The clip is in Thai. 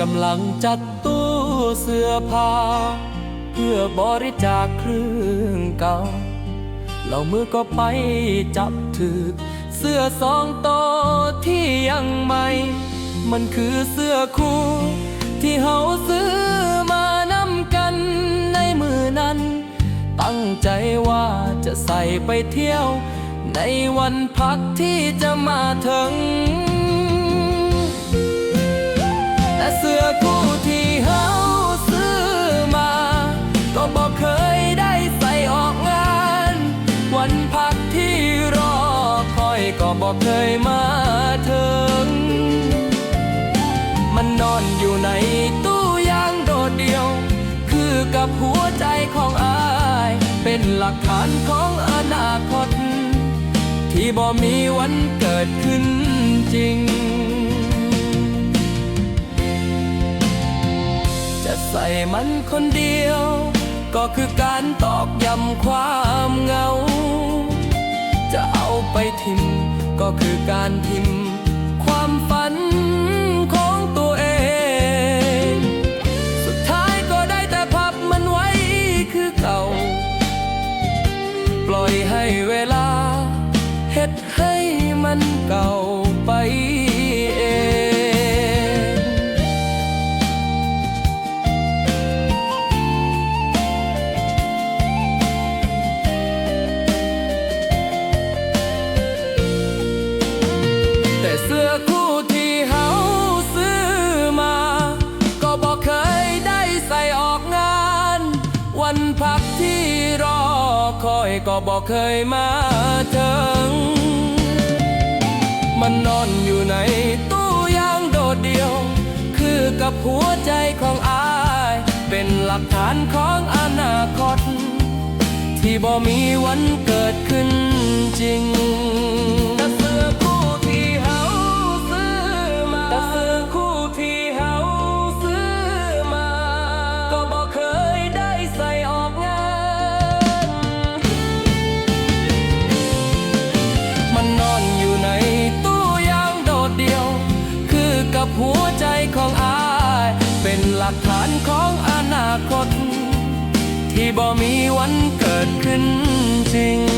กำลังจัดตู้เสื้อผ้า เพื่อบริจาคเครื่องเก่าเรามือก็ไปจับถือ เสื้อสองตัวที่ยังใหม่ มันคือเสื้อคู่ ที่เฮาซื้อมานำกันในมือนั้น ตั้งใจว่าจะใส่ไปเที่ยว ในวันพักที่จะมาถึง บอกเคยมาถึง มันนอนอยู่ในตู้ยางโดดเดียว คือกับหัวใจของอาย เป็นหลักฐานของอนาคต ที่บ่มีวันเกิดขึ้นจริง จะใส่มันคนเดียว ก็คือการตอกย้ำความเหงา คือการพิมพ์ ความฝันของตัวเอง สุดท้ายก็ได้แต่พับมันไว้คือเก่า ปล่อยให้เวลาเฮ็ดให้มันเก่า วันพักที่รอคอยก็บอกเคยมาถึง มันนอนอยู่ในตู้ยางโดดเดียว คือกับหัวใจของอาย เป็นหลักฐานของอนาคต ที่บ่มีวันเกิดขึ้น บ่มีวันเกิดขึ้นจริง